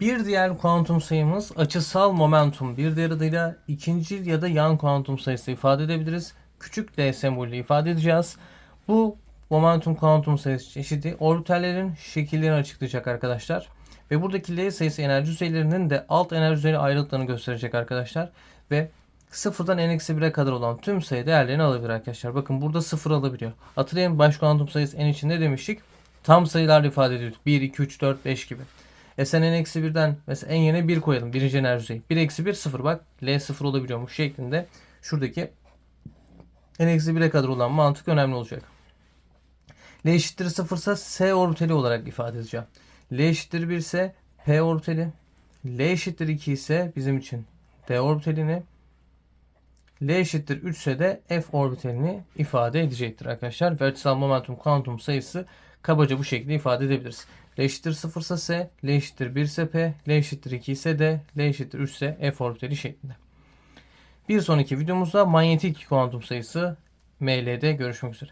Bir diğer kuantum sayımız açısal momentum. Bir diğer adıyla ikinci ya da yan kuantum sayısı ifade edebiliriz. Küçük d sembolü ifade edeceğiz. Bu momentum kuantum sayısı çeşidi orbitallerin şekillerini açıklayacak arkadaşlar. Ve buradaki L sayısı enerji düzeylerinin de alt enerji düzeyi ayrılıklarını gösterecek arkadaşlar. Ve sıfırdan n-1'e kadar olan tüm sayı değerlerini alabilir arkadaşlar. Bakın burada sıfır alabiliyor. Hatırlayın baş kuantum sayısı n için ne demiştik? Tam sayılar ifade ediyorduk. 1, 2, 3, 4, 5 gibi. E sen n-1'den mesela en yerine 1 koyalım. Birinci enerji düzeyi. 1 eksi 1 0 bak. L 0 olabiliyormuş şeklinde. Şuradaki n-1'e kadar olan mantık önemli olacak. L eşittir 0 ise S orbitali olarak ifade edeceğim. L eşittir 1 ise P orbitali. L eşittir 2 ise bizim için D orbitalini. L eşittir 3 ise de F orbitalini ifade edecektir arkadaşlar. Ve açısal momentum kuantum sayısı kabaca bu şekilde ifade edebiliriz. L eşittir 0 ise S, L eşittir 1 ise P, L eşittir 2 ise D, L eşittir 3 ise F orbitali şeklinde. Bir sonraki videomuzda manyetik kuantum sayısı ML'de görüşmek üzere.